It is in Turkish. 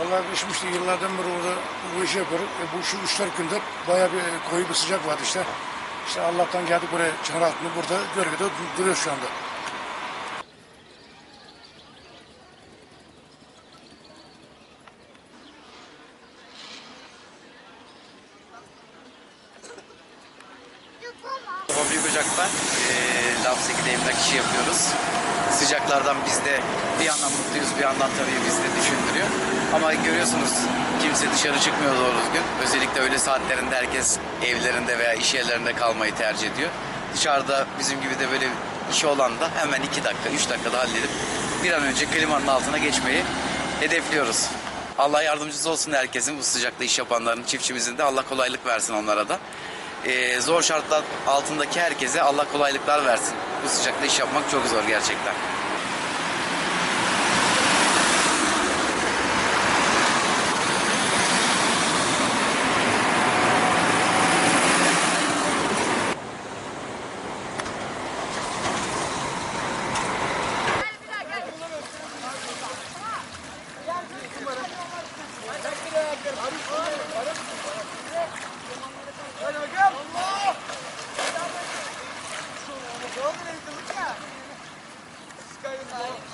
Vallahi düşmüştü yıllardan beri orada bu işi yapıyoruz. E bu şu üç dört gündür bayağı bir e, koyu bir sıcak vardı işte. İşte Allah'tan geldik buraya çanak burada görevde duruyor şu anda. Büyük Ocak'ta e, Lapseki'de emlak işi yapıyoruz. Sıcaklardan biz de bir yandan mutluyuz, bir yandan tabii bizi de düşündürüyor. Ama görüyorsunuz kimse dışarı çıkmıyor doğru düzgün. Özellikle öğle saatlerinde herkes evlerinde veya iş yerlerinde kalmayı tercih ediyor. Dışarıda bizim gibi de böyle işi olan da hemen iki dakika, üç dakikada halledip bir an önce klimanın altına geçmeyi hedefliyoruz. Allah yardımcısı olsun herkesin bu sıcakta iş yapanların, çiftçimizin de Allah kolaylık versin onlara da e, zor şartlar altındaki herkese Allah kolaylıklar versin. Bu sıcakta iş yapmak çok zor gerçekten. Arif, Arif, Hey!